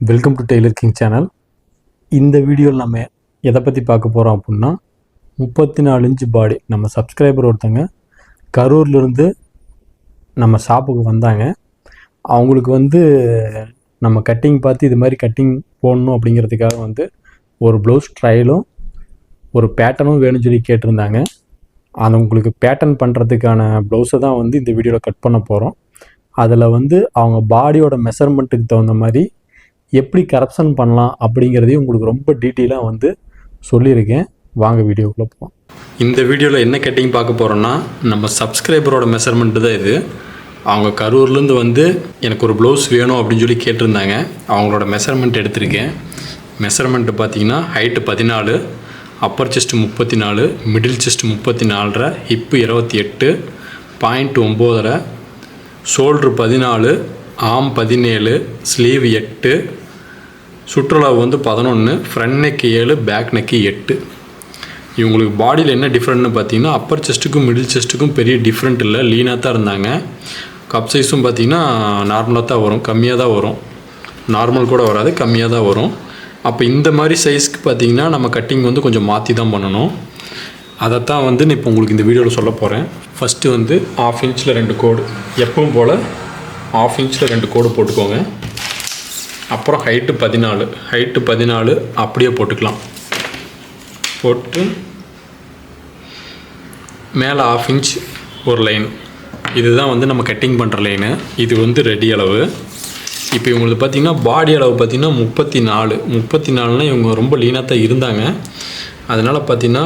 Welcome to tailor king channel இந்த வீடியோவில் நம்ம எதை பற்றி பார்க்க போகிறோம் அப்படின்னா முப்பத்தி நாலு இன்ச்சு பாடி நம்ம சப்ஸ்கிரைபர் ஒருத்தங்க கரூர்லேருந்து நம்ம ஷாப்புக்கு வந்தாங்க. அவங்களுக்கு வந்து நம்ம கட்டிங் பார்த்து இது மாதிரி கட்டிங் போடணும் அப்படிங்கிறதுக்காக வந்து ஒரு ப்ளவுஸ் ட்ரையலும் ஒரு பேட்டர்னும் வேணும்னு சொல்லி கேட்டிருந்தாங்க. அது உங்களுக்கு பேட்டர்ன் பண்ணுறதுக்கான ப்ளவுஸை தான் வந்து இந்த வீடியோவில் கட் பண்ண போகிறோம் அதில் வந்து அவங்க பாடியோட மெஷர்மெண்ட்டுக்கு தகுந்த மாதிரி எப்படி கரப்ஷன் பண்ணலாம் அப்படிங்கிறதையும் உங்களுக்கு ரொம்ப டீட்டெயிலாக வந்து சொல்லியிருக்கேன். வாங்க வீடியோக்குள்ளே போகலாம் இந்த வீடியோவில் என்ன கட்டிங் பார்க்க போகிறோன்னா நம்ம சப்ஸ்கிரைபரோட மெஷர்மெண்ட்டு தான் இது. அவங்க கரூர்லேருந்து வந்து எனக்கு ஒரு ப்ளவுஸ் வேணும் அப்படின்னு சொல்லி கேட்டிருந்தாங்க. அவங்களோட மெஷர்மெண்ட் எடுத்திருக்கேன். மெஷர்மெண்ட்டு பார்த்தீங்கன்னா ஹைட்டு பதினாலு அப்பர் செஸ்ட் முப்பத்தி நாலு மிடில் செஸ்ட் முப்பத்தி நாலரை ஹிப்பு இருபத்தி எட்டு பாயிண்ட் ஒம்போதரை ஷோல்ட்ரு பதினாலு ஆம் பதினேழு ஸ்லீவ் எட்டு சுற்றுலா வந்து பதினொன்று ஃப்ரண்ட் நெக்கு ஏழு பேக் நெக்கு எட்டு. இவங்களுக்கு பாடியில் என்ன டிஃப்ரெண்ட்னு பார்த்தீங்கன்னா அப்பர் செஸ்ட்டுக்கும் மிடில் செஸ்ட்டுக்கும் பெரிய டிஃப்ரெண்ட் இல்லை. லீனாக தான் இருந்தாங்க. கப் சைஸும் பார்த்தீங்கன்னா நார்மலாக தான் வரும். கம்மியாக தான் வரும். நார்மல் கூட வராது கம்மியாக தான் வரும். அப்போ இந்த மாதிரி சைஸ்க்கு பார்த்தீங்கன்னா நம்ம கட்டிங் வந்து கொஞ்சம் மாற்றி தான் பண்ணணும். அதைத்தான் வந்து நான் இப்போ உங்களுக்கு இந்த வீடியோவில் சொல்ல போகிறேன் ஃபஸ்ட்டு வந்து ஆஃப் இன்ச்சில் ரெண்டு கோடு. எப்பவும் போல் ஆஃப் இன்ச்சில் ரெண்டு கோடு போட்டுக்கோங்க. அப்புறம் ஹைட்டு பதினாலு. ஹைட்டு பதினாலு அப்படியே போட்டுக்கலாம். போட்டு மேலே ஆஃப் இன்ச் ஒரு லைன் இதுதான் வந்து நம்ம கட்டிங் பண்ணுற லைனு இது வந்து ரெடி அளவு. இப்போ இவங்களுக்கு பார்த்தீங்கன்னா பாடி அளவு பார்த்தீங்கன்னா முப்பத்தி நாலு முப்பத்தி நாலுனா இவங்க ரொம்ப லீனாக தான் இருந்தாங்க. அதனால் பார்த்தீங்கன்னா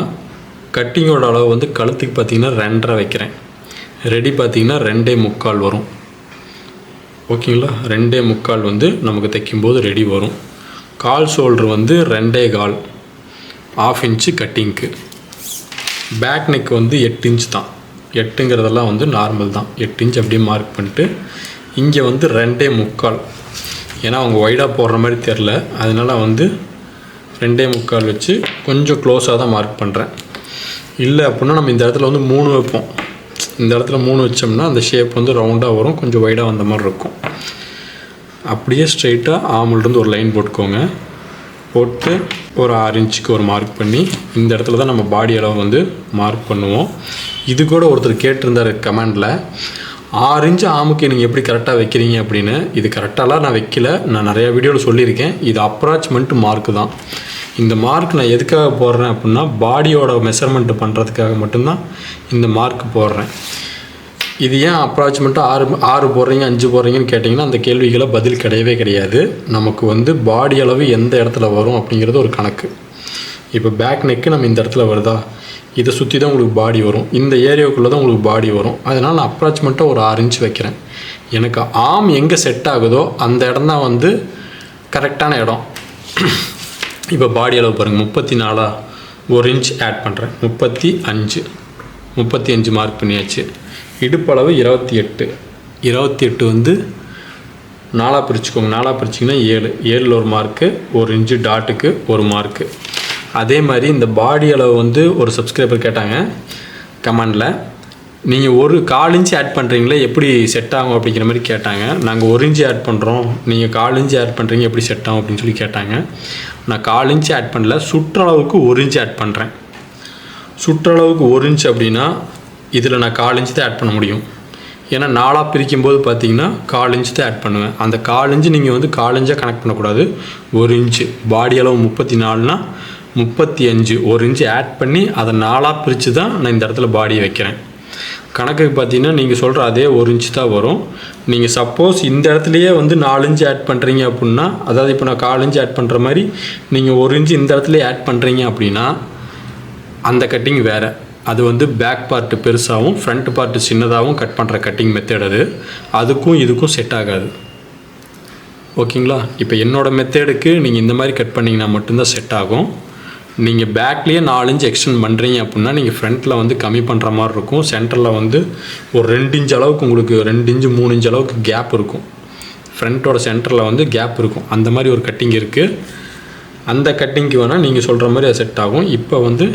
கட்டிங்கோட அளவு வந்து கழுத்துக்கு பார்த்தீங்கன்னா ரெண்டரை வைக்கிறேன். ரெடி பார்த்தீங்கன்னா ரெண்டே முக்கால் வரும். ஓகேங்களா ரெண்டே முக்கால் வந்து நமக்கு தைக்கும்போது ரெடி வரும். கால் ஷோல்ட்ரு வந்து ரெண்டே கால். ஆஃப் இன்ச்சு கட்டிங்க்கு பேக் நெக் வந்து எட்டு இன்ச் தான். எட்டுங்கிறதெல்லாம் வந்து நார்மல் தான். எட்டு இன்ச் அப்படியே மார்க் பண்ணிட்டு இங்கே வந்து ரெண்டே முக்கால். ஏன்னா அவங்க ஒய்டாக போடுற மாதிரி தெரில அதனால் வந்து ரெண்டே முக்கால் வச்சு கொஞ்சம் க்ளோஸாக தான் மார்க் பண்ணுறேன் இல்லை அப்படின்னா நம்ம இந்த இடத்துல வந்து மூணு வைப்போம். இந்த இடத்துல மூணு வச்சோம்னா அந்த ஷேப் வந்து ரவுண்டாக வரும் கொஞ்சம் ஒய்டாக வந்த மாதிரி இருக்கும். அப்படியே ஸ்ட்ரைட்டாக ஆமிலிருந்து ஒரு லைன் போட்டுக்கோங்க. போட்டு ஒரு ஆறு இன்ச்சுக்கு ஒரு மார்க் பண்ணி இந்த இடத்துல தான் நம்ம பாடி அளவு வந்து மார்க் பண்ணுவோம். இது கூட ஒருத்தர் கேட்டிருந்தார் கமெண்டில் ஆறு இன்ச்சு ஆமுக்கு நீங்கள் எப்படி கரெக்டாக வைக்கிறீங்க அப்படின்னு. இது கரெக்டாலாம் நான் வைக்கல நான் நிறையா வீடியோவில் சொல்லியிருக்கேன். இது அப்ராச்மெண்ட் மார்க்கு தான். இந்த மார்க் நான் எதுக்காக போடுறேன் அப்படின்னா பாடியோட மெஷர்மெண்ட்டு பண்ணுறதுக்காக மட்டும்தான் இந்த மார்க் போடுறேன். இது ஏன் அப்ராக்சிமேட்டாக ஆறு ஆறு போடுறீங்க அஞ்சு போடுறீங்கன்னு கேட்டிங்கன்னா அந்த கேள்விகளை பதில் கிடையவே கிடையாது. நமக்கு வந்து பாடி அளவு எந்த இடத்துல வரும் அப்படிங்கிறது ஒரு கணக்கு. இப்போ பேக் நெக்கு நம்ம இந்த இடத்துல வருதா? இதை சுற்றி தான் உங்களுக்கு பாடி வரும். இந்த ஏரியாவுக்குள்ளே தான் உங்களுக்கு பாடி வரும். அதனால் நான் அப்ராச்மெண்ட்டாக ஒரு ஆறு இன்ச் வைக்கிறேன். எனக்கு ஆம் எங்கே செட் ஆகுதோ அந்த இடம் தான் வந்து கரெக்டான இடம். இப்போ பாடி அளவு பாருங்கள் முப்பத்தி நாலா ஒரு இன்ச் ஆட் பண்ணுறேன் முப்பத்தி அஞ்சு முப்பத்தி அஞ்சு மார்க் பண்ணியாச்சு. இடுப்பளவு இருபத்தி எட்டு இருபத்தி எட்டு வந்து நாலாக பிரிச்சுக்கோங்க. நாலாக பிரிச்சிங்கன்னா ஏழு. ஏழில் ஒரு மார்க்கு ஒரு இன்ச்சு டாட்டுக்கு ஒரு மார்க்கு அதே மாதிரி இந்த பாடி அளவு வந்து ஒரு சப்ஸ்கிரைபர் கேட்டாங்க. கமெண்டில் நீங்கள் ஒரு கால் இன்ச்சு ஆட் பண்ணுறீங்களே எப்படி செட் ஆகும் அப்படிங்கிற மாதிரி கேட்டாங்க. நாங்கள் ஒரு இன்ச்சு ஆட் பண்ணுறோம் நீங்கள் கால் இன்ச்சு ஆட் பண்ணுறீங்க எப்படி செட் ஆகும் அப்படின்னு சொல்லி கேட்டாங்க. நான் கால் இன்ச்சு ஆட் பண்ணல சுற்றளவுக்கு ஒரு இன்ச்சு ஆட் பண்ணுறேன் சுற்றளவுக்கு ஒரு இன்ச் அப்படின்னா இதில் நான் கால் இன்ச்சு தான் ஆட் பண்ண முடியும். ஏன்னா நாலாக பிரிக்கும் போது பார்த்தீங்கன்னா கால் இன்ச்சு தான் ஆட் பண்ணுவேன். அந்த கால் இன்ச்சு நீங்கள் வந்து கால் இன்ச்சாக கனெக்ட் பண்ணக்கூடாது. ஒரு இன்ச்சு. பாடி அளவு முப்பத்தி நாலுனா முப்பத்தி அஞ்சு. ஒரு இன்ச்சு ஆட் பண்ணி அதை நாலாக பிரித்து தான் நான் இந்த இடத்துல பாடியை வைக்கிறேன். கணக்குக்கு பார்த்தீங்கன்னா நீங்கள் சொல்கிற அதே ஒரு இன்ச்சு தான் வரும். நீங்கள் சப்போஸ் இந்த இடத்துலையே வந்து நாலு இன்ச்சு ஆட் பண்ணுறீங்க அப்படின்னா அதாவது இப்போ நான் கால் இன்ச்சு ஆட் பண்ணுற மாதிரி நீங்கள் ஒரு இன்ச்சு இந்த இடத்துலையே ஆட் பண்ணுறீங்க அப்படின்னா அந்த கட்டிங் வேறு. அது வந்து பேக் பார்ட்டு பெருசாகவும் ஃப்ரண்ட் பார்ட்டு சின்னதாகவும் கட் பண்ணுற கட்டிங் மெத்தேட் அது. அதுக்கும் இதுக்கும் செட் ஆகாது. ஓகேங்களா இப்போ என்னோடய மெத்தேடுக்கு நீங்கள் இந்த மாதிரி கட் பண்ணிங்கன்னா மட்டும்தான் செட் ஆகும். நீங்கள் பேக்லேயே நாலு இன்ச் எக்ஸ்டெண்ட் பண்ணுறீங்க அப்படின்னா நீங்கள் ஃப்ரண்ட்டில் வந்து கம்மி பண்ணுற மாதிரி இருக்கும். சென்டரில் வந்து ஒரு ரெண்டு இன்ச் அளவுக்கு உங்களுக்கு ரெண்டு இன்ச்சு மூணு இன்ச் அளவுக்கு கேப் இருக்கும். ஃப்ரண்ட்டோட சென்டரில் வந்து கேப் இருக்கும். அந்த மாதிரி ஒரு கட்டிங் இருக்குது அந்த கட்டிங்க்கு வேணால் நீங்கள் சொல்கிற மாதிரி அது செட் ஆகும். இப்போ வந்து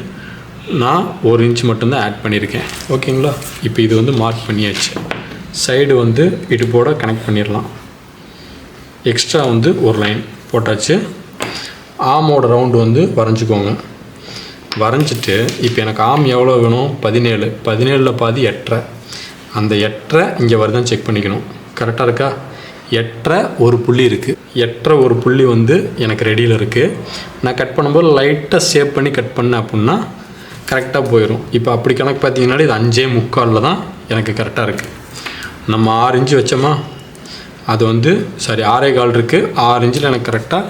நான் ஒரு இன்ச் மட்டும்தான் ஆட் பண்ணியிருக்கேன். ஓகேங்களா இப்போ இது வந்து மார்க் பண்ணியாச்சு. சைடு வந்து இடுப்போட கனெக்ட் பண்ணிடலாம். எக்ஸ்ட்ரா வந்து ஒரு லைன் போட்டாச்சு. ஆமோட ரவுண்டு வந்து வரைஞ்சிக்கோங்க. வரைஞ்சிட்டு இப்போ எனக்கு ஆம் எவ்வளோ வேணும்? பதினேழு. பதினேழில் பாதி எட்டரை. அந்த எட்டரை இங்கே வருதான்னு செக் பண்ணிக்கணும். கரெக்டாக இருக்கா? எட்டரை ஒரு புள்ளி இருக்குது எட்டரை ஒரு புள்ளி வந்து எனக்கு ரெடியில் இருக்குது நான் கட் பண்ணும்போது லைட்டாக சேவ் பண்ணி கட் பண்ணேன் அப்படின்னா கரெக்டாக போயிடும் இப்போ அப்படி கணக்கு பார்த்தீங்கன்னா இது அஞ்சே முக்காலில் தான் எனக்கு கரெக்டாக இருக்குது நம்ம ஆறு இன்ச்சு வச்சோமா? அது வந்து சாரி ஆறே கால் இருக்குது ஆறு இன்ச்சில் எனக்கு கரெக்டாக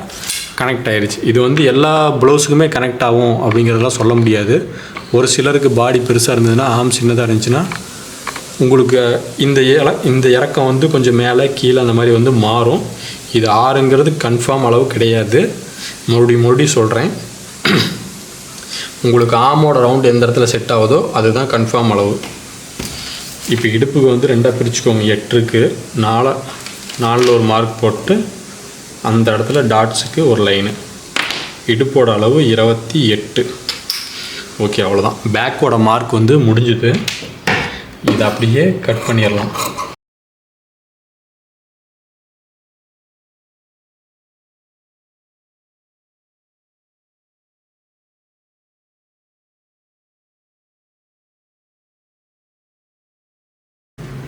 கனெக்ட் ஆயிடுச்சு இது வந்து எல்லா ப்ளவுஸுக்குமே கனெக்ட் ஆகும் அப்படிங்கிறதெல்லாம் சொல்ல முடியாது. ஒரு சிலருக்கு பாடி பெருசாக இருந்ததுன்னா ஆம் சின்னதாக இருந்துச்சுன்னா உங்களுக்கு இந்த இல இந்த இறக்கம் வந்து கொஞ்சம் மேலே கீழே அந்த மாதிரி வந்து மாறும். இது ஆறுங்கிறது கன்ஃபார்ம் அளவு கிடையாது. மறுபடியும் மறுபடியும் சொல்கிறேன் உங்களுக்கு ஆமோட ரவுண்ட் எந்த இடத்துல செட் ஆகுதோ அதுதான் கன்ஃபார்ம் அளவு. இப்போ இடுப்புக்கு வந்து ரெண்டாக பிரிச்சுக்கோங்க. எட்டுருக்கு நாலு நாலில் ஒரு மார்க் போட்டு அந்த இடத்துல டாட்ஸுக்கு ஒரு லைனு இடுப்போட அளவு இருபத்தி எட்டு. ஓகே அவ்வளோதான் பேக்கோட மார்க் வந்து முடிஞ்சுது. இதை அப்படியே கட் பண்ணிடலாம்.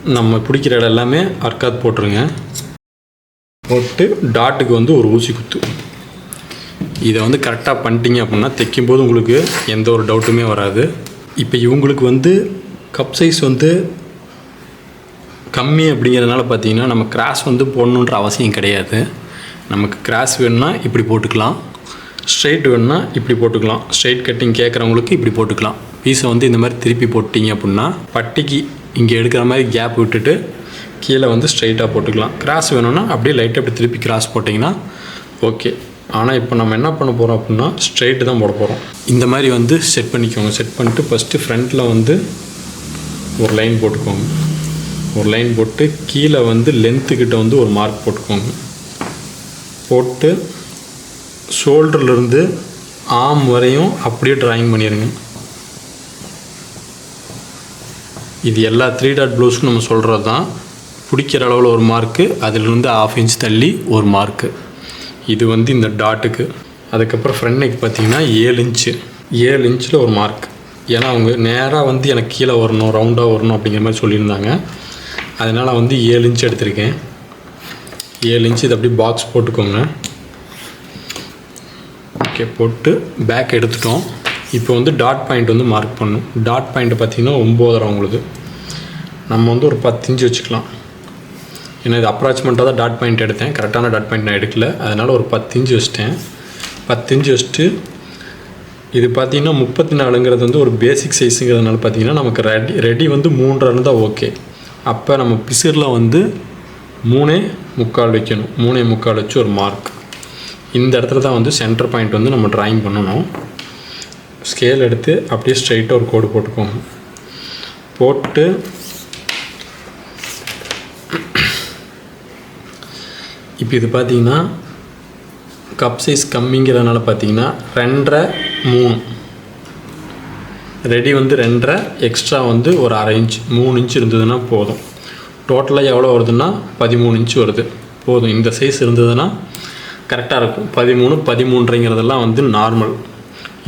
நம்ம பிடிக்கிற இடம் எல்லாமே அர்க்காத் போட்டுருங்க. போட்டு டாட்டுக்கு வந்து ஒரு ஊசி குத்து. இதை வந்து கரெக்டாக பண்ணிட்டீங்க அப்படின்னா தைக்கும்போது உங்களுக்கு எந்த ஒரு டவுட்டுமே வராது. இப்போ இவங்களுக்கு வந்து கப் சைஸ் வந்து கம்மி அப்படிங்கிறதுனால பார்த்தீங்கன்னா நம்ம கிராஸ் வந்து போடணுன்ற அவசியம் கிடையாது. நமக்கு கிராஸ் வேணும்னா இப்படி போட்டுக்கலாம். ஸ்ட்ரெயிட் வேணும்னா இப்படி போட்டுக்கலாம். ஸ்ட்ரெயிட் கட்டிங் கேட்குறவங்களுக்கு இப்படி போட்டுக்கலாம். பீஸை வந்து இந்த மாதிரி திருப்பி போட்டிங்க அப்படின்னா பட்டிக்கு இங்கே எடுக்கிற மாதிரி கேப் விட்டுட்டு கீழே வந்து ஸ்ட்ரைட்டாக போட்டுக்கலாம். கிராஸ் வேணும்னா அப்படியே லைட்டாக அப்படி திருப்பி கிராஸ் போட்டிங்கன்னா ஓகே ஆனால் இப்போ நம்ம என்ன பண்ண போகிறோம் அப்படின்னா ஸ்ட்ரைட்டு தான் போட போகிறோம் இந்த மாதிரி வந்து செட் பண்ணிக்கோங்க. செட் பண்ணிட்டு ஃபஸ்ட்டு ஃப்ரண்ட்டில் வந்து ஒரு லைன் போட்டுக்கோங்க. ஒரு லைன் போட்டு கீழே வந்து லென்த்துக்கிட்ட வந்து ஒரு மார்க் போட்டுக்கோங்க. போட்டு ஷோல்டர்லேருந்து ஆம் வரையும் அப்படியே ட்ராயிங் பண்ணிடுங்க இது எல்லா த்ரீ டாட் ப்ளவுஸ்க்கும் நம்ம சொல்கிறது தான் பிடிக்கிற அளவில் ஒரு மார்க்கு அதிலிருந்து ஆஃப் இன்ச் தள்ளி ஒரு மார்க்கு இது வந்து இந்த டாட்டுக்கு அதுக்கப்புறம் ஃப்ரண்ட் நெக் பார்த்தீங்கன்னா ஏழு இன்ச்சு ஏழு இன்ச்சில் ஒரு மார்க் ஏன்னா அவங்க நேராக வந்து எனக்கு கீழே வரணும் ரவுண்டாக வரணும் அப்படிங்கிற மாதிரி சொல்லியிருந்தாங்க. அதனால் வந்து ஏழு இன்ச் எடுத்திருக்கேன். ஏழு இன்ச்சு இது அப்படியே பாக்ஸ் போட்டுக்கோங்க. ஓகே போட்டு பேக் எடுத்துட்டோம். இப்போ வந்து டாட் பாயிண்ட் வந்து மார்க் பண்ணும் டாட் பாயிண்ட் பார்த்திங்கன்னா ஒம்போதரை உங்களுக்கு நம்ம வந்து ஒரு பத்து இன்ச்சு வச்சுக்கலாம். ஏன்னா இது அப்ராச்மெண்ட்டாக தான் டாட் பாயிண்ட் எடுத்தேன். கரெக்டான டாட் பாயிண்ட் நான் எடுக்கல. அதனால் ஒரு பத்து இன்ச்சு வச்சிட்டேன். பத்து இன்ச்சு வச்சுட்டு இது பார்த்திங்கன்னா முப்பத்தி நாலுங்கிறது வந்து ஒரு பேசிக் சைஸுங்கிறதுனால பார்த்தீங்கன்னா நமக்கு ரெடி ரெடி வந்து மூன்றரை இருந்தால் ஓகே அப்போ நம்ம பிசிறில் வந்து மூணே முக்கால் வைக்கணும். மூணே முக்கால் வச்சு ஒரு மார்க் இந்த இடத்துல தான் வந்து சென்டர் பாயிண்ட் வந்து நம்ம ட்ராயிங் பண்ணணும். ஸ்கேல் எடுத்து அப்படியே ஸ்ட்ரைட்டாக ஒரு கோடு போட்டுக்கோங்க. போட்டு இப்போ இது பார்த்தீங்கன்னா கப் சைஸ் கம்மிங்கிறதுனால பார்த்தீங்கன்னா ரெண்டரை மூணு. ரெடி வந்து ரெண்டரை எக்ஸ்ட்ரா வந்து ஒரு அரை இன்ச் மூணு இன்ச் இருந்ததுன்னா போதும். டோட்டலாக எவ்வளோ வருதுன்னா பதிமூணு இன்ச் வருது. போதும். இந்த சைஸ் இருந்ததுன்னா கரெக்டாக இருக்கும். பதிமூணு பதிமூன்றைங்கிறதெல்லாம் வந்து நார்மல்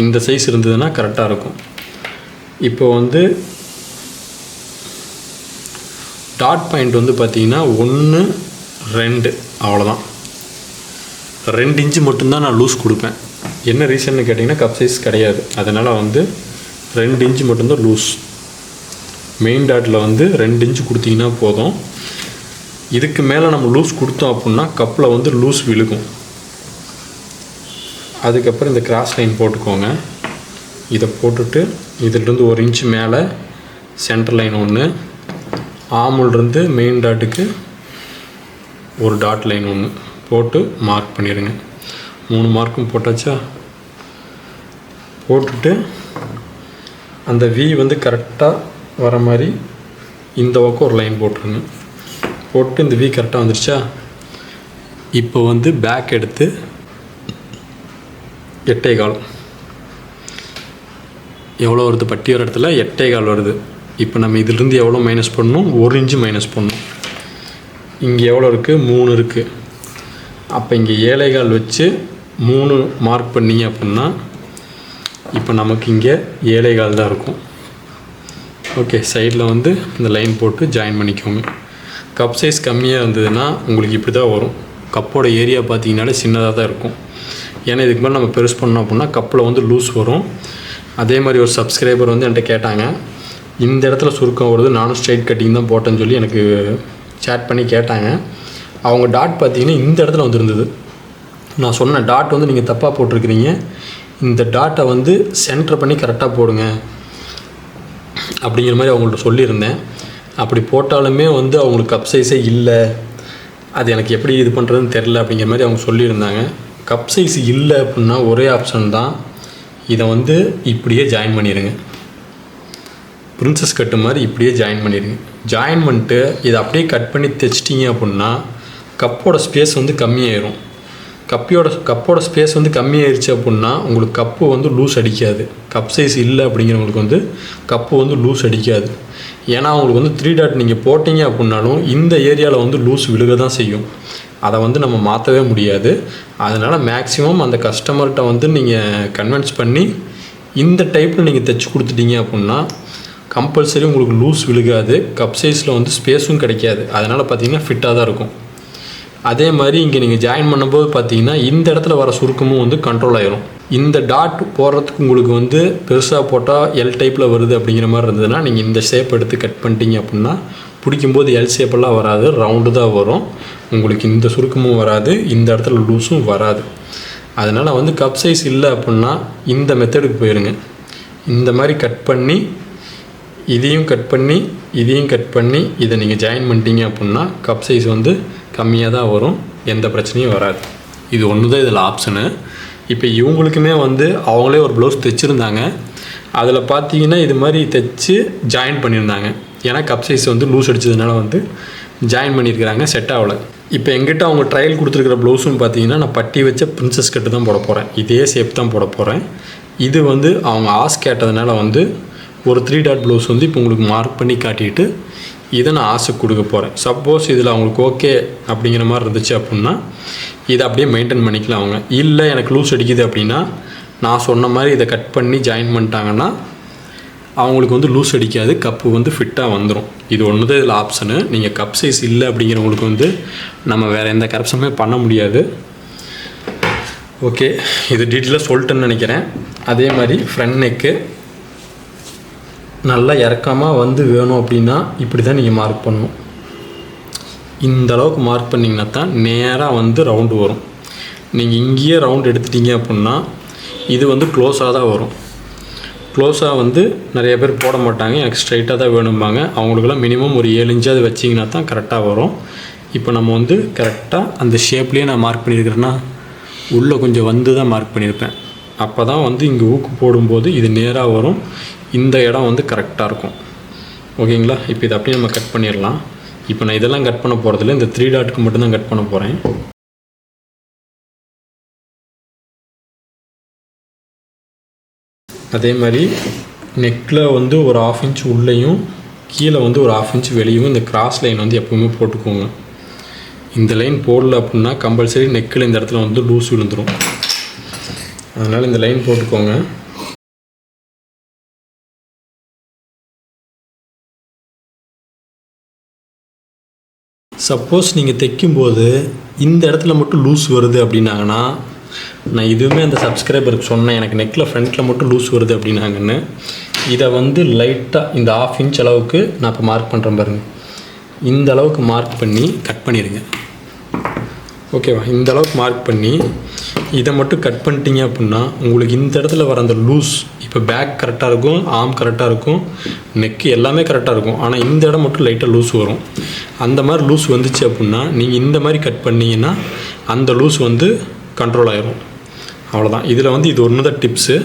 இந்த சைஸ் இருந்ததுன்னா கரெக்டாக இருக்கும். இப்போ வந்து டாட் பாயிண்ட் வந்து பார்த்தீங்கன்னா ஒன்று ரெண்டு. அவ்வளோதான் ரெண்டு இன்ச்சு மட்டும்தான் நான் லூஸ் கொடுப்பேன். என்ன ரீசன்னு கேட்டிங்கன்னா கப் சைஸ் கிடையாது. அதனால் வந்து ரெண்டு இன்ச்சு மட்டும்தான் லூஸ். மெயின் டாட்டில் வந்து ரெண்டு இன்ச்சு கொடுத்தீங்கன்னா போதும். இதுக்கு மேலே நம்ம லூஸ் கொடுத்தோம் அப்படின்னா கப்பில் வந்து லூஸ் விழுகும். அதுக்கப்புறம் இந்த கிராஸ் லைன் போட்டுக்கோங்க. இதை போட்டுட்டு இதிலிருந்து ஒரு இன்ச்சு மேலே சென்டர் லைன் ஒன்று ஆமுல்லேருந்து மெயின் டாட்டுக்கு ஒரு டாட் லைன் ஒன்று போட்டு மார்க் பண்ணிடுங்க மூணு மார்க்கும் போட்டாச்சா? போட்டுட்டு அந்த வி வந்து கரெக்டாக வர மாதிரி இந்த பக்கம் ஒரு லைன் போட்டுருங்க. போட்டு இந்த வி கரெக்டாக வந்துருச்சா? இப்போ வந்து பேக் எடுத்து எட்டே கால். எவ்வளோ வருது? பட்டி வர இடத்துல எட்டே கால் வருது. இப்போ நம்ம இதிலிருந்து எவ்வளோ மைனஸ் பண்ணணும்? ஒரு இன்ச்சு மைனஸ் பண்ணணும். இங்கே எவ்வளோ இருக்குது மூணு இருக்குது அப்போ இங்கே ஏழைகால் வச்சு மூணு மார்க் பண்ணிங்க அப்படின்னா இப்போ நமக்கு இங்கே ஏழைகால் தான் இருக்கும். ஓகே சைடில் வந்து இந்த லைன் போட்டு ஜாயின் பண்ணிக்கோங்க. கப் சைஸ் கம்மியாக இருந்ததுன்னா உங்களுக்கு இப்படி தான் வரும் கப்போட ஏரியா பார்த்தீங்கன்னாலே சின்னதாக தான் இருக்கும். ஏன்னா இதுக்கு மேலே நம்ம பெருசு பண்ணோம் அப்படின்னா கப்பில் வந்து லூஸ் வரும். அதே மாதிரி ஒரு சப்ஸ்கிரைபர் வந்து என்கிட்ட கேட்டாங்க இந்த இடத்துல சுருக்கம் வருது நானும் ஸ்ட்ரைட் கட்டிங் தான் போட்டேன்னு சொல்லி எனக்கு சேட் பண்ணி கேட்டாங்க. அவங்க டாட் பார்த்தீங்கன்னா இந்த இடத்துல வந்துருந்தது. நான் சொன்ன டாட் வந்து நீங்கள் தப்பாக போட்டிருக்கிறீங்க. இந்த டாட்டை வந்து சென்டர் பண்ணி கரெக்டாக போடுங்க. அப்படிங்கிற மாதிரி அவங்கள்ட்ட சொல்லியிருந்தேன். அப்படி போட்டாலுமே வந்து அவங்களுக்கு கப் சைஸே இல்லை. அது எனக்கு எப்படி இது பண்ணுறதுன்னு தெரில அப்படிங்கிற மாதிரி அவங்க சொல்லியிருந்தாங்க. கப் சைஸ் இல்லை அப்படின்னா ஒரே ஆப்ஷன் தான். இதை வந்து இப்படியே ஜாயின் பண்ணிடுங்க பிரின்சஸ் கட்டு மாதிரி இப்படியே ஜாயின் பண்ணிடுங்க ஜாயின் பண்ணிட்டு இதை அப்படியே கட் பண்ணி தைச்சிட்டிங்க அப்படின்னா கப்போட ஸ்பேஸ் வந்து கம்மியாயிரும். கப்பியோட கப்போட ஸ்பேஸ் வந்து கம்மியாயிருச்சு அப்படின்னா உங்களுக்கு கப்பு வந்து லூஸ் அடிக்காது. கப் சைஸ் இல்லை அப்படிங்கிறவங்களுக்கு வந்து கப்பு வந்து லூஸ் அடிக்காது. ஏன்னா உங்களுக்கு வந்து த்ரீ டாட் நீங்கள் போட்டீங்க அப்படின்னாலும் இந்த ஏரியாவில் வந்து லூஸ் விழுக தான் செய்யும். அதை வந்து நம்ம மாற்றவே முடியாது. அதனால் மேக்ஸிமம் அந்த கஸ்டமர்கிட்ட வந்து நீங்கள் கன்வின்ஸ் பண்ணி இந்த டைப்பில் நீங்கள் தைச்சி கொடுத்துட்டீங்க அப்படின்னா கம்பல்சரி உங்களுக்கு லூஸ் விழுகாது. கப் சைஸில் வந்து ஸ்பேஸும் கிடைக்காது. அதனால் பார்த்தீங்கன்னா ஃபிட்டாக தான் இருக்கும். அதே மாதிரி இங்கே நீங்கள் ஜாயின் பண்ணும்போது பார்த்தீங்கன்னா இந்த இடத்துல வர சுருக்கமும் வந்து கண்ட்ரோல் ஆயிரும். இந்த டாட் போடுறதுக்கு உங்களுக்கு வந்து பெருசாக போட்டால் எல் டைப்பில் வருது அப்படிங்கிற மாதிரி இருந்ததுன்னா நீங்கள் இந்த ஷேப் எடுத்து கட் பண்ணிட்டீங்க அப்படின்னா பிடிக்கும்போது எல் ஷேப்பெல்லாம் வராது. ரவுண்டு தான் வரும். உங்களுக்கு இந்த சுருக்கமும் வராது. இந்த இடத்துல லூஸும் வராது. அதனால் வந்து கப் சைஸ் இல்லை அப்படின்னா இந்த மெத்தடுக்கு போயிருங்க. இந்த மாதிரி கட் பண்ணி இதையும் கட் பண்ணி இதையும் கட் பண்ணி இதை நீங்கள் ஜாயின் பண்ணிட்டீங்க அப்படின்னா கப் சைஸ் வந்து கம்மியாக தான் வரும். எந்த பிரச்சனையும் வராது. இது ஒன்று தான் இதில் ஆப்ஷனு இப்போ இவங்களுக்குமே வந்து அவங்களே ஒரு ப்ளவுஸ் தைச்சிருந்தாங்க. அதில் பார்த்தீங்கன்னா இது மாதிரி தைச்சி ஜாயின் பண்ணியிருந்தாங்க. ஏன்னா கப் சைஸ் வந்து லூஸ் அடிச்சதுனால வந்து ஜாயின் பண்ணியிருக்கிறாங்க செட் ஆகலை. இப்போ எங்கிட்ட அவங்க ட்ரையல் கொடுத்துருக்குற ப்ளவுஸும் பார்த்தீங்கன்னா நான் பட்டி வச்ச பிரின்சஸ் கட்டு தான் போட போகிறேன் இதே ஷேப் தான் போட போகிறேன் இது வந்து அவங்க ஆஸ் கேட்டதுனால வந்து ஒரு த்ரீ டாட் ப்ளவுஸ் வந்து இப்போ உங்களுக்கு மார்க் பண்ணி காட்டிட்டு இதை நான் ஆசை கொடுக்க போகிறேன் சப்போஸ் இதில் அவங்களுக்கு ஓகே அப்படிங்கிற மாதிரி இருந்துச்சு அப்படின்னா இதை அப்படியே மெயின்டைன் பண்ணிக்கலாம் அவங்க. இல்லை எனக்கு லூஸ் அடிக்குது அப்படின்னா நான் சொன்ன மாதிரி இதை கட் பண்ணி ஜாயின் பண்ணிட்டாங்கன்னா அவங்களுக்கு வந்து லூஸ் அடிக்காது கப்பு வந்து ஃபிட்டாக வந்துடும் இது ஒன்று தான் இதில் ஆப்ஷனு நீங்கள் கப் சைஸ் இல்லை அப்படிங்கிறவங்களுக்கு வந்து நம்ம வேறு எந்த கரெக்ஷனுமே பண்ண முடியாது. ஓகே இது டீட்டெயிலாக சொல்லிட்டேன்னு நினைக்கிறேன். அதே மாதிரி ஃப்ரண்ட் நெக்கு நல்லா இறக்கமாக வந்து வேணும் அப்படின்னா இப்படி தான் நீங்கள் மார்க் பண்ணணும். இந்த அளவுக்கு மார்க் பண்ணிங்கன்னா தான் நேராக வந்து ரவுண்டு வரும். நீங்கள் இங்கேயே ரவுண்ட் எடுத்துட்டீங்க அப்படின்னா இது வந்து க்ளோஸாக தான் வரும். க்ளோஸாக வந்து நிறைய பேர் போட மாட்டாங்க. எனக்கு ஸ்ட்ரைட்டாக தான் வேணும்பாங்க. அவங்களுக்குலாம் மினிமம் ஒரு ஏழு இன்ச்சாவது வச்சிங்கன்னா தான் கரெக்டாக வரும். இப்போ நம்ம வந்து கரெக்டாக அந்த ஷேப்லேயே நான் மார்க் பண்ணியிருக்கிறேன்னா உள்ளே கொஞ்சம் வந்து தான் மார்க் பண்ணியிருப்பேன். அப்போ தான் வந்து இங்கே ஊக்கு போடும்போது இது நேராக வரும். இந்த இடம் வந்து கரெக்டாக இருக்கும். ஓகேங்களா? இப்போ இதை அப்படியே நம்ம கட் பண்ணிடலாம். இப்போ நான் இதெல்லாம் கட் பண்ண போகிறதில்ல இந்த த்ரீ டாட்டுக்கு மட்டும்தான் கட் பண்ண போகிறேன் அதே மாதிரி நெக்கில் வந்து ஒரு ஆஃப் இன்ச் உள்ளேயும் கீழே வந்து ஒரு ஆஃப் இன்ச் வெளியும் இந்த கிராஸ் லைன் வந்து எப்பவுமே போட்டுக்கோங்க. இந்த லைன் போடல அப்படின்னா கம்பல்சரி நெக்கில் இந்த இடத்துல வந்து லூஸ் விழுந்துடும் அதனால் இந்த லைன் போட்டுக்கோங்க. சப்போஸ் நீங்கள் தைக்கும்போது இந்த இடத்துல மட்டும் லூஸ் வருது அப்படின்னாங்கன்னா நான் இதுவுமே அந்த சப்ஸ்கிரைபருக்கு சொன்னேன் எனக்கு நெக்கில் ஃப்ரண்ட்டில் மட்டும் லூஸ் வருது அப்படின்னாங்கன்னு. இதை வந்து லைட்டாக இந்த ஆஃப் இன்ச் அளவுக்கு நான் இப்போ மார்க் பண்ணுறேன் பாருங்கள் இந்த அளவுக்கு மார்க் பண்ணி கட் பண்ணிடுங்க. ஓகேவா இந்த அளவுக்கு மார்க் பண்ணி இதை மட்டும் கட் பண்ணிட்டீங்க அப்படின்னா உங்களுக்கு இந்த இடத்துல வர அந்த லூஸ் இப்போ பேக் கரெக்டாக இருக்கும் ஆர்ம் கரெக்டாக இருக்கும் நெக்கு எல்லாமே கரெக்டாக இருக்கும். ஆனால் இந்த இடம் மட்டும் லைட்டாக லூஸ் வரும். அந்த மாதிரி லூஸ் வந்துச்சு அப்படின்னா நீங்கள் இந்த மாதிரி கட் பண்ணீங்கன்னா அந்த லூஸ் வந்து கண்ட்ரோல் ஆயிரும். அவ்வளோதான் இதில் வந்து இது ஒன்று தான் டிப்ஸு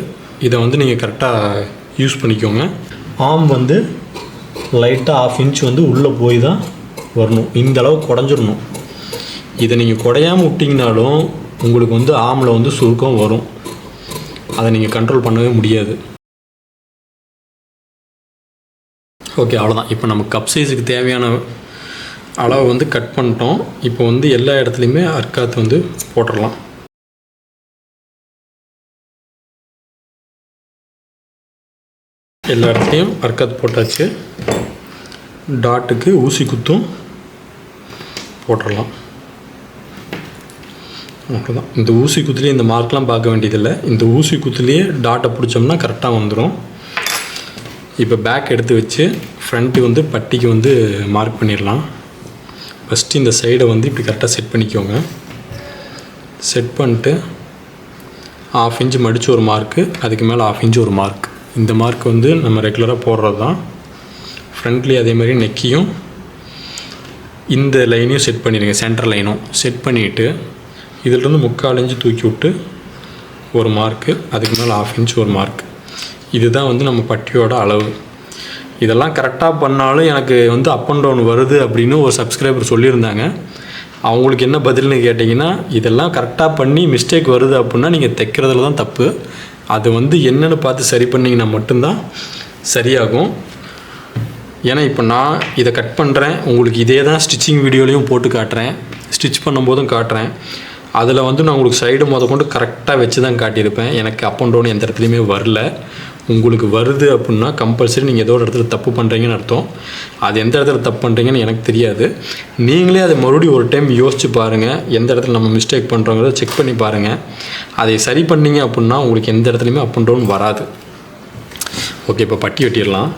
இதை வந்து நீங்கள் கரெக்டாக யூஸ் பண்ணிக்கோங்க. ஆர்ம் வந்து லைட்டாக ஆஃப் இன்ச் வந்து உள்ளே போய் தான் வரணும். இந்த அளவுக்கு குடஞ்சிடணும் இதை நீங்கள் குடையாமல் விட்டிங்கனாலும் உங்களுக்கு வந்து ஆமில் வந்து சுருக்கம் வரும். அதை நீங்கள் கண்ட்ரோல் பண்ணவே முடியாது. ஓகே அவ்வளோதான் இப்போ நம்ம கப் சைஸுக்கு தேவையான அளவு வந்து கட் பண்ணிட்டோம். இப்போ வந்து எல்லா இடத்துலையுமே அர்க்காத்து வந்து போட்டுடலாம். எல்லா இடத்துலையும் அர்க்காத் போட்டாச்சு. டாட்டுக்கு ஊசி குத்தும். போட்டுடலாம். அவ்வளோதான் இந்த ஊசி குத்துலேயே இந்த மார்க்லாம் பார்க்க வேண்டியதில்லை. இந்த ஊசி குத்துலேயே டாட்டை பிடிச்சோம்னா கரெக்டாக வந்துடும் இப்போ பேக் எடுத்து வச்சு ஃப்ரண்ட்டு வந்து பட்டிக்கு வந்து மார்க் பண்ணிடலாம். ஃபஸ்ட்டு இந்த சைடை வந்து இப்படி கரெக்டாக செட் பண்ணிக்கோங்க. செட் பண்ணிட்டு ஆஃப் இன்ச் மடித்து ஒரு மார்க்கு அதுக்கு மேலே ஆஃப் இன்ச் ஒரு மார்க் இந்த மார்க் வந்து நம்ம ரெகுலராக போடுறது தான் ஃப்ரண்ட்லேயும் அதே மாதிரி நெக்கியும் இந்த லைனையும் செட் பண்ணிடுங்க சென்டர் லைனும் செட் பண்ணிவிட்டு இதிலிருந்து முக்கால் இன்ச்சு தூக்கி விட்டு ஒரு மார்க்கு அதுக்கு மேலே ஆஃப் இன்ச் ஒரு மார்க் இதுதான் வந்து நம்ம பட்டியோட அளவு. இதெல்லாம் கரெக்டாக பண்ணாலும் எனக்கு வந்து அப் அண்ட் டவுன் வருது அப்படின்னு ஒரு சப்ஸ்கிரைபர் சொல்லியிருந்தாங்க. அவங்களுக்கு என்ன பதில்னு கேட்டிங்கன்னா இதெல்லாம் கரெக்டாக பண்ணி மிஸ்டேக் வருது அப்படின்னா நீங்கள் தைக்கிறதுல தான் தப்பு. அது வந்து என்னென்னு பார்த்து சரி பண்ணிங்கன்னா மட்டும்தான் சரியாகும். ஏன்னா இப்போ நான் இதை கட் பண்ணுறேன் உங்களுக்கு இதே தான் ஸ்டிச்சிங் வீடியோலையும் போட்டு காட்டுறேன். ஸ்டிச் பண்ணும்போதும் காட்டுறேன். அதில் வந்து நான் உங்களுக்கு சைடு முத கொண்டு கரெக்டாக வச்சு தான் காட்டியிருப்பேன். எனக்கு அப் அண்ட் டவுன் எந்த இடத்துலையுமே வரல. உங்களுக்கு வருது அப்படின்னா கம்பல்சரி நீங்கள் ஏதோ ஒரு இடத்துல தப்பு பண்ணுறீங்கன்னு அர்த்தம். அது எந்த இடத்துல தப்பு பண்ணுறீங்கன்னு எனக்கு தெரியாது. நீங்களே அதை மறுபடியும் ஒரு டைம் யோசிச்சு பாருங்கள் எந்த இடத்துல நம்ம மிஸ்டேக் பண்ணுறோங்கிறத செக் பண்ணி பாருங்கள் அதை சரி பண்ணீங்க அப்படின்னா உங்களுக்கு எந்த இடத்துலையுமே அப் அண்ட் டவுன் வராது. ஓகே இப்போ பட்டி வெட்டிடலாம்.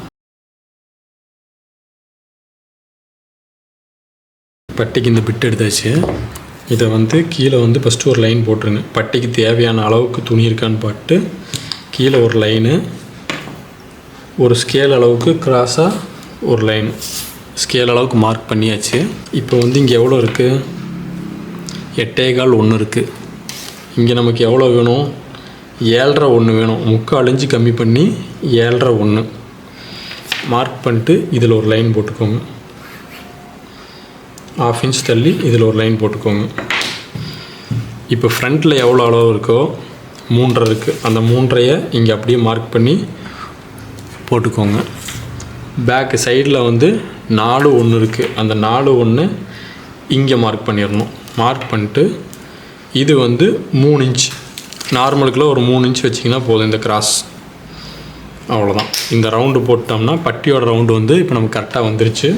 பட்டிக்கு இந்த பிட் எடுத்தாச்சு. இதை வந்து கீழே வந்து ஃபஸ்ட்டு ஒரு லைன் போட்டுருங்க. பட்டிக்கு தேவையான அளவுக்கு துணி இருக்கான்னு பார்த்து கீழே ஒரு லைனு ஒரு ஸ்கேல் அளவுக்கு கிராஸாக ஒரு லைன் ஸ்கேல் அளவுக்கு மார்க் பண்ணியாச்சு. இப்போ வந்து இங்கே எவ்வளோ இருக்குது எட்டே கால் ஒன்று இருக்குது இங்கே நமக்கு எவ்வளோ வேணும்? ஏழ்ரை ஒன்று வேணும். முக்கால் இஞ்சு கம்மி பண்ணி ஏழ்ரை ஒன்று மார்க் பண்ணிட்டு இதில் ஒரு லைன் போட்டுக்கோங்க. ஆஃப் இன்ச் தள்ளி இதில் ஒரு லைன் போட்டுக்கோங்க. இப்போ ஃப்ரண்ட்டில் எவ்வளோ அளவு இருக்கோ மூன்றரை இருக்குது அந்த மூன்றையை இங்கே அப்படியே மார்க் பண்ணி போட்டுக்கோங்க. பேக்கு சைடில் வந்து நாலு ஒன்று இருக்குது அந்த நாலு ஒன்று இங்கே மார்க் பண்ணிடணும். மார்க் பண்ணிட்டு இது வந்து மூணு இன்ச் நார்மலுக்குள்ள ஒரு மூணு இன்ச் வச்சிங்கன்னா போதும் இந்த கிராஸ் அவ்வளோதான் இந்த ரவுண்டு போட்டோம்னா பட்டியோட ரவுண்டு வந்து இப்போ நமக்கு கரெக்டாக வந்துருச்சு.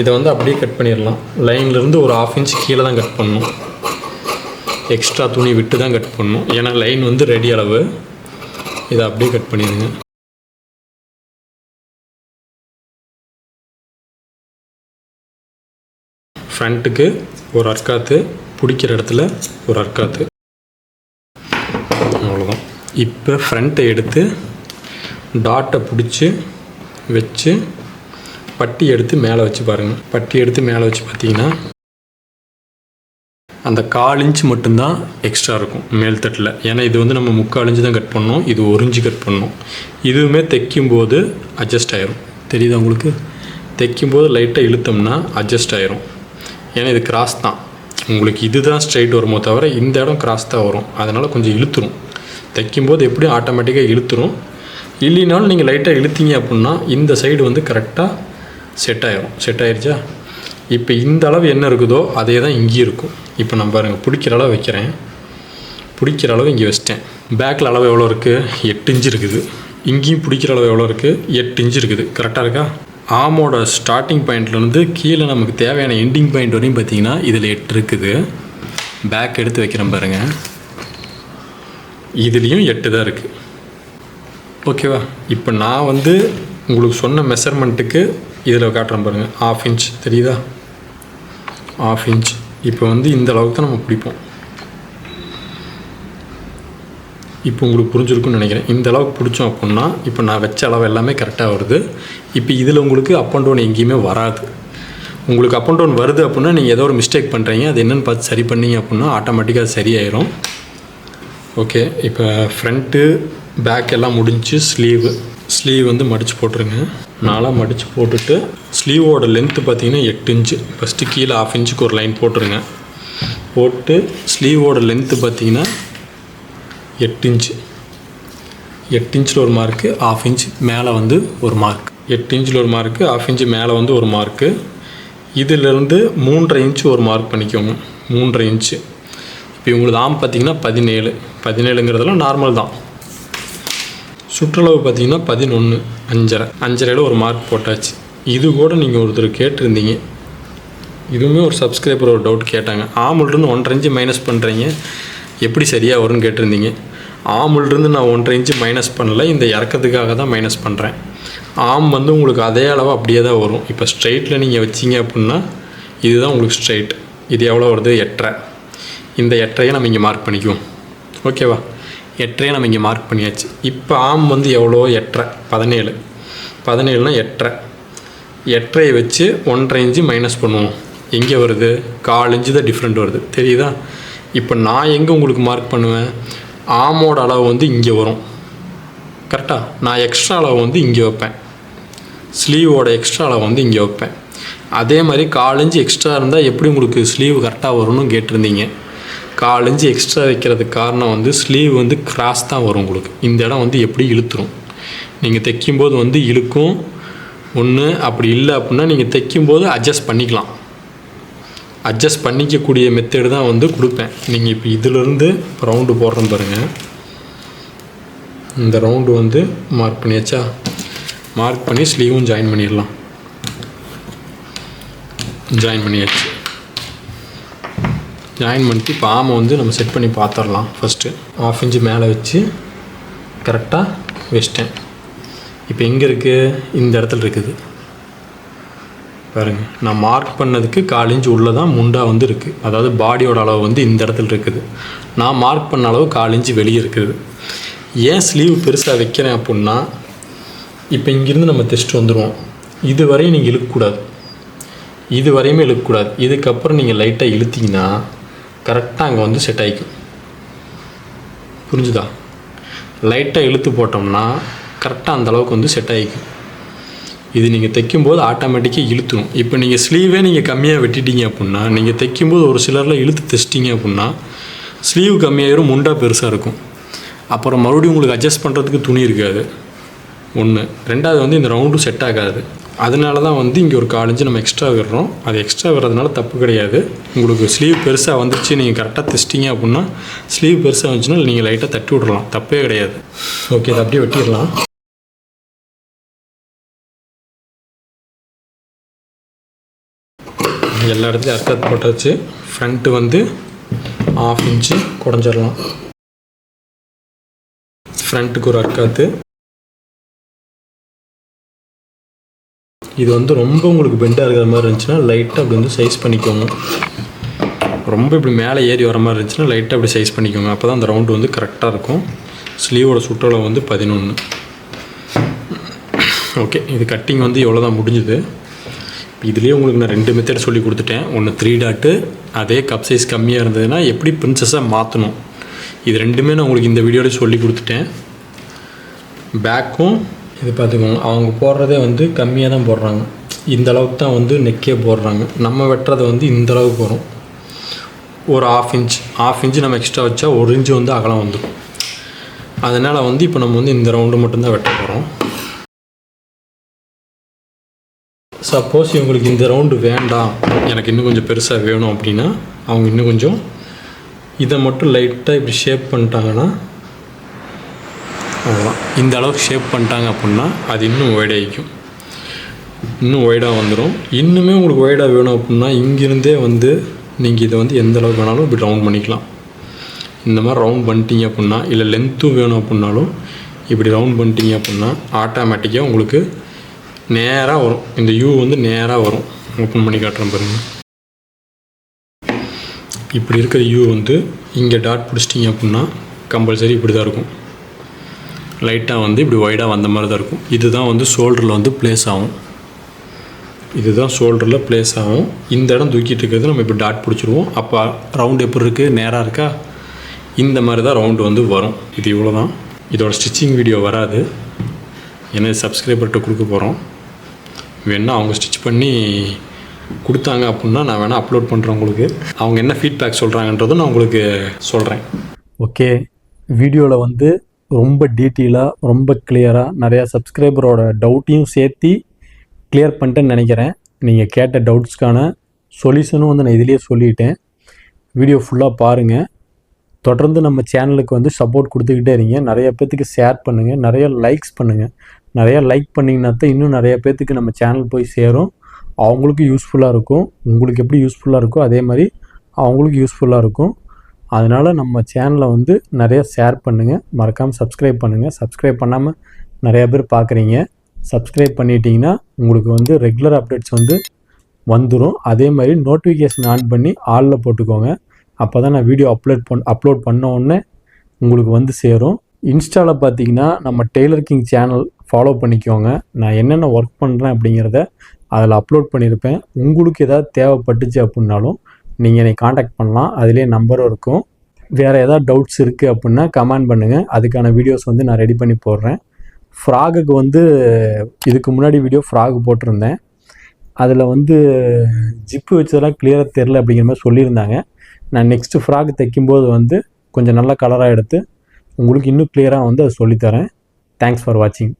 இதை வந்து அப்படியே கட் பண்ணிடலாம். லைன்லேருந்து ஒரு ஆஃப் இன்ச் கீழே தான் கட் பண்ணணும். எக்ஸ்ட்ரா துணி விட்டு தான் கட் பண்ணணும். ஏன்னா லைன் வந்து ரெடி அளவு. இதை அப்படியே கட் பண்ணிடுங்க. ஃப்ரண்ட்டுக்கு ஒரு அர்க்காத்து பிடிக்கிற இடத்துல ஒரு அர்க்காத்து அவ்வளோதான் இப்போ ஃப்ரண்ட்டை எடுத்து டாட்டை பிடிச்சி வச்சு பட்டி எடுத்து மேலே வச்சு பாருங்கள் பட்டி எடுத்து மேலே வச்சு பார்த்தீங்கன்னா அந்த கால் இன்ச் மட்டும்தான் எக்ஸ்ட்ரா இருக்கும் மேல் தட்டில். ஏன்னா இது வந்து நம்ம முக்கால் இன்ச்சு தான் கட் பண்ணோம் இது ஒரு இன்ச்சு கட் பண்ணோம் இதுவுமே தைக்கும் போது அட்ஜஸ்ட் ஆயிரும். தெரியுதா உங்களுக்கு? தைக்கும் போது லைட்டாக இழுத்தோம்னா அட்ஜஸ்ட் ஆயிரும். ஏன்னா இது கிராஸ் தான். உங்களுக்கு இதுதான் ஸ்ட்ரைட் வருமோ தவிர இந்த இடம் கிராஸ் தான் வரும். அதனால் கொஞ்சம் இழுத்துரும். தைக்கும்போது எப்படியும் ஆட்டோமேட்டிக்காக இழுத்துரும். இல்லைனாலும் நீங்கள் லைட்டாக இழுத்தீங்க அப்படின்னா இந்த சைடு வந்து கரெக்டாக செட் ஆயிரும். செட் ஆயிடுச்சா இப்போ இந்த அளவு என்ன இருக்குதோ அதே தான் இங்கேயும் இருக்கும். இப்போ நான் பாருங்கள் பிடிக்கிற அளவு வைக்கிறேன். பிடிக்கிற அளவு இங்கே வச்சிட்டேன். பேக்கில் அளவு எவ்வளோ இருக்குது எட்டு இன்ச்சு இருக்குது. இங்கேயும் பிடிக்கிற அளவு எவ்வளோ இருக்குது எட்டு இன்ச்சு இருக்குது. கரெக்டாக இருக்கா? ஆமோட ஸ்டார்டிங் பாயிண்ட்லேருந்து கீழே நமக்கு தேவையான எண்டிங் பாயிண்ட் வரையும் பார்த்திங்கன்னா இதில் எட்டு இருக்குது. பேக் எடுத்து வைக்கிறேன் பாருங்கள் இதுலேயும் எட்டு தான் இருக்குது ஓகேவா இப்போ நான் வந்து உங்களுக்கு சொன்ன மெஷர்மெண்ட்டுக்கு இதில் காட்டுறேன் பாருங்கள் ஆஃப் இன்ச் தெரியுதா? ஆஃப் இன்ச் இப்போ வந்து இந்த அளவுக்கு தான் நம்ம பிடிப்போம். இப்போ உங்களுக்கு புரிஞ்சிருக்குன்னு நினைக்கிறேன். இந்த அளவுக்கு பிடிச்சோம் அப்படின்னா இப்போ நான் வச்ச அளவு எல்லாமே கரெக்டாக வருது. இப்போ இதில் உங்களுக்கு அப் அண்ட் டவுன் எங்கேயுமே வராது. உங்களுக்கு அப் அண்ட் டவுன் வருது அப்படின்னா நீங்கள் ஏதோ ஒரு மிஸ்டேக் பண்ணுறீங்க அது என்னென்னு பார்த்து சரி பண்ணீங்க அப்படின்னா ஆட்டோமேட்டிக்காக சரியாயிரும். ஓகே இப்போ ஃப்ரண்ட்டு பேக் எல்லாம் முடிஞ்சு ஸ்லீவு ஸ்லீவ் வந்து மடித்து போட்டுருங்க. நாளாக மடித்து போட்டுட்டு ஸ்லீவோட லென்த்து பார்த்தீங்கன்னா எட்டு இன்ச்சு. ஃபஸ்ட்டு கீழே ஆஃப் இன்ச்சுக்கு ஒரு லைன் போட்டுருங்க. போட்டு ஸ்லீவோட லென்த்து பார்த்தீங்கன்னா எட்டு இன்ச்சு. எட்டு இன்ச்சில் ஒரு மார்க்கு ஆஃப் இன்ச் மேலே வந்து ஒரு மார்க் எட்டு இன்ச்சில் ஒரு மார்க்கு ஆஃப் இன்ச்சு மேலே வந்து ஒரு மார்க்கு இதிலிருந்து மூன்றரை இன்ச்சு ஒரு மார்க் பண்ணிக்கோங்க. மூன்றரை இன்ச்சு. இப்போ இவங்களுக்கு ஆம் பார்த்தீங்கன்னா பதினேழு. பதினேழுங்கிறதெல்லாம் நார்மல் தான். சுற்றளவு பார்த்தீங்கன்னா பதினொன்று அஞ்சரை. அஞ்சரையில் ஒரு மார்க் போட்டாச்சு. இது கூட நீங்கள் ஒருத்தர் கேட்டிருந்தீங்க. இதுவுமே ஒரு சப்ஸ்கிரைபர் ஒரு டவுட் கேட்டாங்க. ஆமுல்லேருந்து ஒன்றரை இன்ச்சு மைனஸ் பண்ணுறீங்க எப்படி சரியாக வரும்னு கேட்டிருந்தீங்க. ஆமுல்ருந்து நான் ஒன்றரை இன்ச்சு மைனஸ் பண்ணல. இந்த இறக்கத்துக்காக தான் மைனஸ் பண்ணுறேன் ஆம் வந்து உங்களுக்கு அதே அளவு அப்படியே தான் வரும். இப்போ ஸ்ட்ரைட்டில் நீங்கள் வச்சீங்க அப்படின்னா இதுதான் உங்களுக்கு ஸ்ட்ரைட் இது எவ்வளோ வருது? எட்டரை. இந்த எட்டரையை நம்ம இங்கே மார்க் பண்ணிக்குவோம். ஓகேவா எட்டரையை நம்ம இங்கே மார்க் பண்ணியாச்சு. இப்போ ஆம் வந்து எவ்வளோ? எட்டரை. பதினேழு. பதினேழுனா எட்டரை. எட்டரையை வச்சு ஒன்றரை இன்ச்சு மைனஸ் பண்ணுவோம். எங்கே வருது? கால் இன்ச்சு தான் டிஃப்ரெண்ட் வருது. தெரியுதா? இப்போ நான் எங்கே உங்களுக்கு மார்க் பண்ணுவேன்? ஆமோட அளவு வந்து இங்கே வரும். கரெக்டாக நான் எக்ஸ்ட்ரா அளவு வந்து இங்கே வைப்பேன். ஸ்லீவோட எக்ஸ்ட்ரா அளவு வந்து இங்கே வைப்பேன். அதே மாதிரி காலஞ்சு எக்ஸ்ட்ரா இருந்தால் எப்படி உங்களுக்கு ஸ்லீவ் கரெக்டாக வரும்னு கேட்டிருந்தீங்க? கால் இன்ச்சு எக்ஸ்ட்ரா வைக்கிறதுக்கு காரணம் வந்து ஸ்லீவ் வந்து கிராஸ் தான் வரும் உங்களுக்கு. இந்த இடம் வந்து எப்படி இழுத்துரும்? நீங்கள் தைக்கும்போது வந்து இழுக்கும். ஒன்று அப்படி இல்லை அப்படின்னா நீங்கள் தைக்கும்போது அட்ஜஸ்ட் பண்ணிக்கலாம். அட்ஜஸ்ட் பண்ணிக்கக்கூடிய மெத்தேடு தான் வந்து கொடுப்பேன். நீங்கள் இப்போ இதிலிருந்து ரவுண்டு போடுறோம் பாருங்கள் இந்த ரவுண்டு வந்து மார்க் பண்ணியாச்சா? மார்க் பண்ணி ஸ்லீவும் ஜாயின் பண்ணிடலாம். ஜாயின் பண்ணியாச்சு. ஜாயின் பண்ணிட்டு இப்போ ஆமை வந்து நம்ம செட் பண்ணி பார்த்துடலாம் ஃபஸ்ட்டு ஆஃப் இன்ச்சு மேலே வச்சு கரெக்டாக வச்சிட்டேன். இப்போ எங்கே இருக்குது இந்த இடத்துல இருக்குது. பாருங்கள் நான் மார்க் பண்ணதுக்கு கால் இன்ச்சு உள்ளே தான் முண்டா வந்து இருக்குது அதாவது பாடியோட அளவு வந்து இந்த இடத்துல இருக்குது. நான் மார்க் பண்ண அளவு கால் இன்ச்சு வெளியே இருக்குது. ஏன் ஸ்லீவ் பெருசாக வைக்கிறேன் அப்புடின்னா இப்போ இங்கேருந்து நம்ம டெஸ்ட் வந்துடுவோம் இது வரையும் நீங்கள் இழுக்கக்கூடாது. இது வரையுமே இழுக்கக்கூடாது. இதுக்கப்புறம் நீங்கள் லைட்டாக இழுத்தீங்கன்னா கரெக்டாக அங்கே வந்து செட் ஆகிக்கும் புரிஞ்சுதா? லைட்டாக இழுத்து போட்டோம்னா கரெக்டாக அந்த அளவுக்கு வந்து செட் ஆகிக்கும் இது நீங்கள் தைக்கும்போது ஆட்டோமேட்டிக்காக இழுத்துடும் இப்போ நீங்கள் ஸ்லீவே நீங்கள் கம்மியாக வெட்டிட்டீங்க அப்படின்னா நீங்கள் தைக்கும்போது ஒரு சிலரில் இழுத்து தைச்சிட்டிங்க அப்படின்னா ஸ்லீவ் கம்மியாயிரும் முண்டா பெருசாக இருக்கும். அப்புறம் மறுபடியும் உங்களுக்கு அட்ஜஸ்ட் பண்ணுறதுக்கு துணி இருக்காது. ஒன்று ரெண்டாவது வந்து இந்த ரவுண்டும் செட் ஆகாது. அதனால தான் வந்து இங்கே ஒரு காலஞ்சு நம்ம எக்ஸ்ட்ரா விடுறோம். அது எக்ஸ்ட்ரா விடுறதுனால தப்பு கிடையாது. உங்களுக்கு ஸ்லீவ் பெருசாக வந்துச்சு நீங்கள் கரெக்டாக தைச்சிட்டிங்க அப்படின்னா ஸ்லீவ் பெருசாக வந்துச்சுன்னா நீங்கள் லைட்டாக தட்டி விட்றலாம் தப்பே கிடையாது. ஓகே அதை அப்படியே வெட்டிடலாம். எல்லா இடத்துலையும் அர்த்தத்து போட்டாச்சு. ஃப்ரண்ட்டு வந்து ஆஃப் இன்ச்சு குடஞ்சிடலாம். ஃப்ரண்ட்டுக்கு ஒரு அர்க்காத்து. இது வந்து ரொம்ப உங்களுக்கு பெண்டாக இருக்கிற மாதிரி இருந்துச்சுன்னா லைட்டாக அப்படி வந்து சைஸ் பண்ணிக்கோங்க. ரொம்ப இப்படி மேலே ஏறி வர மாதிரி இருந்துச்சுன்னா லைட்டாக அப்படி சைஸ் பண்ணிக்கோங்க. அப்போ தான் அந்த ரவுண்டு வந்து கரெக்டாக இருக்கும். ஸ்லீவோட சுற்றளவு வந்து பதினொன்று ஓகே இது கட்டிங் வந்து எவ்வளோ தான் முடிஞ்சுது இதுலேயே உங்களுக்கு நான் ரெண்டு மெத்தட் சொல்லி கொடுத்துட்டேன். ஒன்று த்ரீ டாட்டு அதே கப் சைஸ் கம்மியாக இருந்ததுன்னா எப்படி பிரின்சஸாக மாற்றணும் இது ரெண்டுமே நான் உங்களுக்கு இந்த வீடியோவில் சொல்லி கொடுத்துட்டேன். பேக்கும் இது பார்த்துக்கோங்க அவங்க போடுறதே வந்து கம்மியாக தான் போடுறாங்க. இந்த அளவுக்கு தான் வந்து நெக்கே போடுறாங்க. நம்ம வெட்டுறது வந்து இந்த அளவுக்கு வரும் ஒரு ஆஃப் இன்ச் ஆஃப் இன்ச்சு நம்ம எக்ஸ்ட்ரா வச்சா ஒரு இன்ச்சு வந்து அகலம் வந்துடும். அதனால் வந்து இப்போ நம்ம வந்து இந்த ரவுண்டு மட்டும்தான் வெட்ட போகிறோம் சப்போஸ் இவங்களுக்கு இந்த ரவுண்டு வேண்டாம். எனக்கு இன்னும் கொஞ்சம் பெருசாக வேணும் அப்படின்னா அவங்க இன்னும் கொஞ்சம் இதை மட்டும் லைட்டாக இப்படி ஷேப் பண்ணிட்டாங்கன்னா அவ்வளோதான் இந்த அளவுக்கு ஷேப் பண்ணிட்டாங்க அப்படின்னா அது இன்னும் ஒய்டாகிக்கும் இன்னும் ஒய்டாக வந்துடும் இன்னுமே உங்களுக்கு ஒய்டாக வேணும் அப்படின்னா இங்கிருந்தே வந்து நீங்கள் இதை வந்து எந்த அளவுக்கு வேணாலும் இப்படி ரவுண்ட் பண்ணிக்கலாம். இந்த மாதிரி ரவுண்ட் பண்ணிட்டீங்க அப்படின்னா இல்லை லென்த்தும் வேணும் அப்படின்னாலும் இப்படி ரவுண்ட் பண்ணிட்டீங்க அப்படின்னா ஆட்டோமேட்டிக்காக உங்களுக்கு நேராக வரும். இந்த யூ வந்து நேராக வரும். ஓப்பன் பண்ணி காட்டுறேன் பாருங்கள் இப்படி இருக்கிற யூ வந்து இங்கே டாட் பிடிச்சிட்டிங்க அப்படின்னா கம்பல்சரி இப்படி தான் இருக்கும். லைட்டாக வந்து இப்படி ஒய்டாக வந்த மாதிரி தான் இருக்கும். இதுதான் வந்து ஷோல்டரில் வந்து ப்ளேஸ் ஆகும். இதுதான் ஷோல்டரில் ப்ளேஸ் ஆகும். இந்த இடம் தூக்கிட்டு இருக்கிறது நம்ம இப்படி டாட் பிடிச்சிருவோம். அப்போ ரவுண்டு எப்படி இருக்குது நேராக இருக்கா? இந்த மாதிரி தான் ரவுண்டு வந்து வரும். இது இவ்வளோ தான் இதோட ஸ்டிச்சிங் வீடியோ வராது. ஏன்னா சப்ஸ்கிரைபர்கிட்ட கொடுக்க போகிறோம் வேணால் அவங்க ஸ்டிச் பண்ணி கொடுத்தாங்க அப்படின்னா நான் வேணால் அப்லோட் பண்ணுறேன் உங்களுக்கு. அவங்க என்ன ஃபீட்பேக் சொல்கிறாங்கன்றதும் நான் உங்களுக்கு சொல்கிறேன் ஓகே வீடியோவில் வந்து ரொம்ப டீட்டெயிலாக ரொம்ப கிளியராக நிறையா சப்ஸ்கிரைபரோட டவுட்டையும் சேர்த்து கிளியர் பண்ணிட்டேன்னு நினைக்கிறேன். நீங்கள் கேட்ட டவுட்ஸ்க்கான சொல்யூஷனும் வந்து நான் இதிலேயே சொல்லிட்டேன். வீடியோ ஃபுல்லாக பாருங்கள் தொடர்ந்து நம்ம சேனலுக்கு வந்து சப்போர்ட் கொடுத்துக்கிட்டே இருங்க. நிறைய பேர்த்துக்கு ஷேர் பண்ணுங்கள் நிறைய லைக்ஸ் பண்ணுங்கள் நிறைய லைக் பண்ணிங்கன்னா தான் இன்னும் நிறைய பேர்த்துக்கு நம்ம சேனல் போய் சேரும். அவங்களுக்கும் யூஸ்ஃபுல்லாக இருக்கும். உங்களுக்கு எப்படி யூஸ்ஃபுல்லாக இருக்கோ அதே மாதிரி அவங்களுக்கு யூஸ்ஃபுல்லாக இருக்கும். அதனால் நம்ம சேனலை வந்து நிறையா ஷேர் பண்ணுங்கள் மறக்காமல் சப்ஸ்கிரைப் பண்ணுங்கள் சப்ஸ்கிரைப் பண்ணாமல் நிறையா பேர் பார்க்குறீங்க சப்ஸ்கிரைப் பண்ணிட்டீங்கன்னா உங்களுக்கு வந்து ரெகுலர் அப்டேட்ஸ் வந்து வந்துடும் அதே மாதிரி நோட்டிஃபிகேஷன் ஆன் பண்ணி ஆளில் போட்டுக்கோங்க. அப்போ தான் நான் வீடியோ அப்லோட் பண் அப்லோட் பண்ண உடனே உங்களுக்கு வந்து சேரும். இன்ஸ்டாவில் பார்த்தீங்கன்னா நம்ம டெய்லர் கிங் சேனல் ஃபாலோ பண்ணிக்கோங்க. நான் என்னென்ன ஒர்க் பண்ணுறேன் அப்படிங்கிறத அதில் அப்லோட் பண்ணியிருப்பேன் உங்களுக்கு எதாவது தேவைப்பட்டுச்சு அப்படின்னாலும் நீங்கள் என்னை காண்டாக்ட் பண்ணலாம். அதிலே நம்பரும் இருக்கும். வேறு ஏதாவது டவுட்ஸ் இருக்குது அப்படின்னா கமெண்ட் பண்ணுங்கள் அதுக்கான வீடியோஸ் வந்து நான் ரெடி பண்ணி போடுறேன். ஃப்ராகுக்கு வந்து இதுக்கு முன்னாடி வீடியோ ஃப்ராக் போட்டிருந்தேன். அதில் வந்து ஜிப்பு வச்சதெல்லாம் கிளியராக தெரில அப்படிங்கிற மாதிரி சொல்லியிருந்தாங்க. நான் நெக்ஸ்ட்டு ஃப்ராக் தைக்கும்போது வந்து கொஞ்சம் நல்ல கலராக எடுத்து உங்களுக்கு இன்னும் கிளியராக வந்து அதை சொல்லித்தரேன். தேங்க்ஸ் ஃபார் வாட்சிங்